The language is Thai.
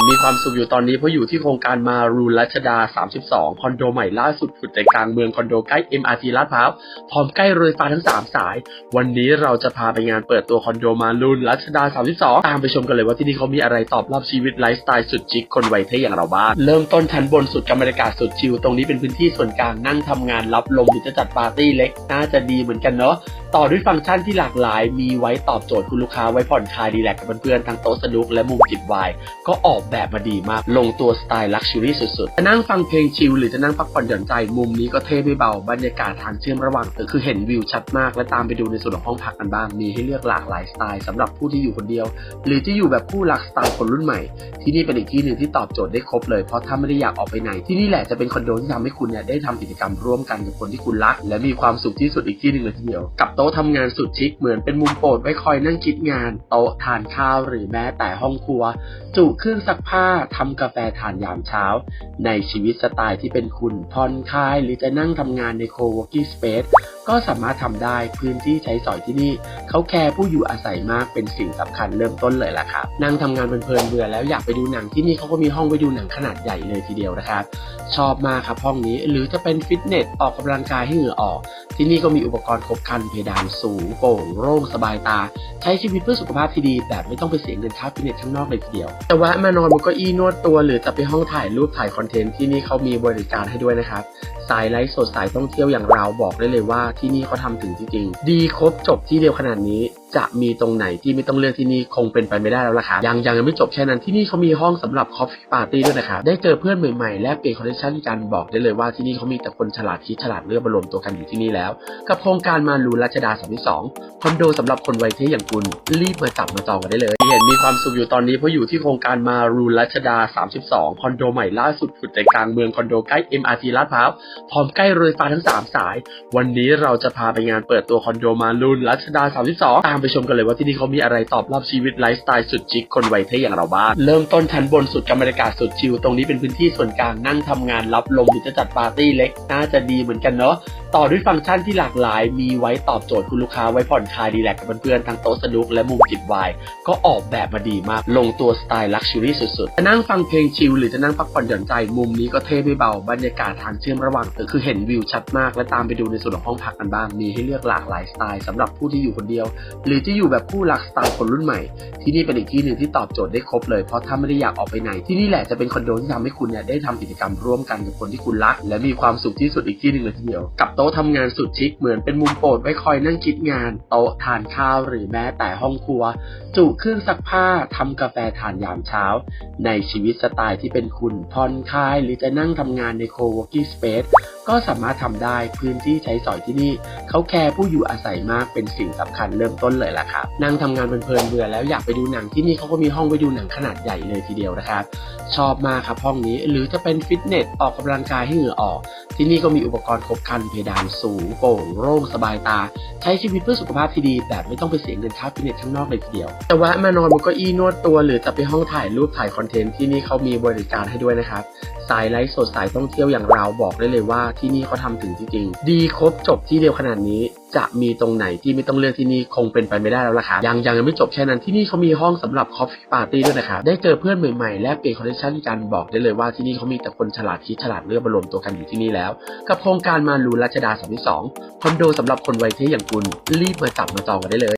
นมีความสุขอยู่ตอนนี้เพราะอยู่ที่โครงการมารูนรัชดา 32 คอนโดใหม่ล่าสุดผุดใจกลางเมืองคอนโดใกล้ MRT ลาดพร้าวพร้อมใกล้รถไฟฟ้าทั้ง 3 สาย วันนี้เราจะพาไปงานเปิดตัวคอนโดมารูนรัชดา 32 ตามไปชมกันเลยว่าที่นี่เขามีอะไรตอบรับชีวิตไลฟ์สไตล์สุดชิคคนวัยเท่อย่างเราบ้างเริ่มต้นชั้นบนสุดกับบรรยากาศสุดชิลตรงนี้เป็นพื้นที่ส่วนกลางนั่งทำงานรับลมหรือจะจัดปาร์ตี้เล็กน่าจะดีเหมือนกันเนาะ ต่อด้วยฟังก์ชันที่หลากหลาย มีไว้ตอบโจทย์คุณลูกค้าไว้ผ่อนคลายดีแลกกับเพื่อนๆทั้งโต๊ะสนุกและมุมจิบไวน์ก็ออกแบบมาดีมาก ลงตัวสไตล์ลักชัวรี่สุดๆ จะนั่งฟังเพลงชิลหรือจะนั่งพักผ่อนหย่อนใจ มุมนี้ก็เท่ไม่เบา บรรยากาศทางเชื่อมระหว่างตึกคือเห็นวิวชัดมาก และตามไปดูในส่วนของห้องพักกันบ้าง มีให้เลือกหลากหลายสไตล์สำหรับผู้ที่อยู่คนเดียว หรือที่อยู่แบบคู่รักสไตล์คนรุ่นใหม่ ที่นี่เป็นอีกที่หนึ่งที่ตอบโจทย์ได้ครบเลยเพราะถ้าไม่ได้อยากออกไปไหนที่นี่แหละจะเป็นคอนโดที่ทำให้คุณเนี่ยได้ทำกิจกรรมร่วมกันกับคนที่คุณรัก และมีความสุขที่สุดอีกที่หนึ่งเลยทีเดียวกับต๊ะทำงานสุดชิคเหมือนเป็นมุมโปรดไว้คอยนั่งคิดงาน โต๊ะทานข้าวหรือแม้แต่ห้องครัว จุเครื่องซักผ้าทำกาแฟทานยามเช้า ในชีวิตสไตล์ที่เป็นคุณผ่อนคลายหรือจะนั่งทำงานใน co-working space ก็สามารถทำได้พื้นที่ใช้สอยที่นี่ เขาแคร์ผู้อยู่อาศัยมากเป็นสิ่งสำคัญเริ่มต้นเลยล่ะครับนั่งทำงานเพลินเบื่อแล้วอยากไปดูหนังที่นี่เขาก็มีห้องไว้ดูหนังขนาดใหญ่เลยทีเดียวนะครับ ชอบมากครับห้องนี้ หรือจะเป็นฟิตเนสออกกำลังกายให้เหงื่อออก ที่นี่ก็มีอุปกรณ์ครบครันเพดานสูงโปร่งโล่งสบายตา ใช้ชีวิตเพื่อสุขภาพที่ดี แบบไม่ต้องไปเสียเงินค่าฟิตเนสข้างนอกเลยทีเดียว แต่แวะมานอนบนเก้าอี้นวดตัว หรือจะไปห้องถ่ายรูปถ่ายคอนเทนต์ที่นี่เขามีบริการให้ด้วยนะครับสายไลฟ์สดสายท่องเที่ยวอย่างเราบอกได้เลยว่าที่นี่เขาทำถึงจริงๆ ดีครบจบที่เดียวขนาดนี้จะมีตรงไหนที่ไม่ต้องเลือกที่นี่คงเป็นไปไม่ได้แล้วล่ะครับยังยังไม่จบแค่นั้นที่นี่เขามีห้องสำหรับ Coffee Party ด้วยนะครับได้เจอเพื่อนใหม่ๆแลกเปลี่ยนคอนเนคชั่นกันบอกได้เลยว่าที่นี่เขามีแต่คนฉลาดคิดฉลาดเลือกมารวมตัวกันอยู่ที่นี่แล้ว กับโครงการมารูรัชดาสามีสองคอนโดสำหรับคนวัยเท่อย่างคุณรีบมาจับมาจองกันได้เลย นมีความสุขอยู่ตอนนี้เพราะอยู่ที่โครงการมารูรัชดา 32 คอนโดใหม่ล่าสุดผุดใจกลางเมืองคอนโดใกล้ MRT ลาดพร้าวพร้อมใกล้รถไฟฟ้าทั้ง 3 สาย วันนี้เราจะพาไปงานเปิดตัวคอนโดมารูนรัชดา 32 ตามไปชมกันเลยว่าที่นี่เขามีอะไรตอบรับชีวิตไลฟ์สไตล์สุดชิคคนวัยเท่อย่างเราบ้างเริ่มต้นชั้นบนสุดกับบรรยากาศสุดชิลตรงนี้เป็นพื้นที่ส่วนกลางนั่งทำงานรับลมหรือจะจัดปาร์ตี้เล็กน่าจะดีเหมือนกันเนาะ ต่อด้วยฟังก์ชันที่หลากหลาย มีไว้ตอบโจทย์คุณลูกค้าไว้ผ่อนคลายดีแลกกับเพื่อนๆทั้งโต๊ะสนุกและมุมจิบวน์ก็ออกแบบมาดีมาก ลงตัวสไตล์ลักชัวรี่สุดๆ จะนั่งฟังเพลงชิลหรือจะนั่งพักผ่อนหย่อนใจ มุมนี้ก็เท่ไม่เบา บรรยากาศทางเชื่อมระหว่างตึกคือเห็นวิวชัดมาก และตามไปดูในส่วนของห้องพักกันบ้าง มีให้เลือกหลากหลายสไตล์สำหรับผู้ที่อยู่คนเดียว หรือที่อยู่แบบคู่รักสไตล์คนรุ่นใหม่ ที่นี่เป็นอีกที่หนึ่งที่ตอบโจทย์ได้ครบเลยเพราะถ้าไม่ได้อยากออกไปไหนที่นี่แหละจะเป็นคอนโดที่ทำให้คุณเนี่ยได้ทำกิจกรรมร่วมกันกับคนที่คุณรัก และมีความสุขที่สุดอีกที่หนึ่งเลยทีเดียวกับต๊ะทำงานสุดชิคเหมือนเป็นมุมโปรดไว้คอยนั่งคิดงาน โต๊ะทานข้าวหรือแม้แต่ห้องครัว จุเครื่องซักผ้าทำกาแฟทานยามเช้า ในชีวิตสไตล์ที่เป็นคุณผ่อนคลายหรือจะนั่งทำงานในโคเวกี้สเปซก็สามารถทำได้พื้นที่ใช้สอยที่นี่เขาแคร์ผู้อยู่อาศัยมากเป็นสิ่งสำคัญเริ่มต้นเลยล่ะครับนั่งทำงานเพลินเบื่อแล้วอยากไปดูหนังที่นี่เขาก็มีห้องไว้ดูหนังขนาดใหญ่เลยทีเดียวนะครับ ชอบมากครับห้องนี้หรือจะเป็นฟิตเนสออกกำลังกายให้เหงื่อออก ที่นี่ก็มีอุปกรณ์ครบครันเพดานสูงโปร่งโล่งสบายตา ใช้ชีวิตเพื่อสุขภาพที่ดี แบบไม่ต้องไปเสียเงินค่าฟิตเนสข้างนอกเลยทีเดียวแต่แวะมานอนบนเก้าอี้นวดตัว หรือจะไปห้องถ่ายรูปถ่ายคอนเทนต์ที่นี่เขามีบริการให้ด้วยนะครับสายไลฟ์สดสายท่องเที่ยวอย่างเราบอกได้เลยว่าที่นี่เขาทำถึงจริงๆ ดีครบจบที่เดียวขนาดนี้ จะมีตรงไหนที่ไม่ต้องเลือกที่นี่คงเป็นไปไม่ได้แล้วล่ะครับยังยังยังไม่จบแค่นั้นที่นี่เขามีห้องสำหรับ Coffee Party ด้วยนะครับได้เจอเพื่อนใหม่ๆ แลกเปลี่ยนคอนเนคชั่นกันบอกได้เลยว่าที่นี่เขามีแต่คนฉลาดคิดฉลาดเลือกมารวมตัวกันอยู่ที่นี่แล้ว กับโครงการมารูรัชดา32คอนโดสำหรับคนวัยเท่อย่างคุณรีบมาจับมาจองกันได้เลย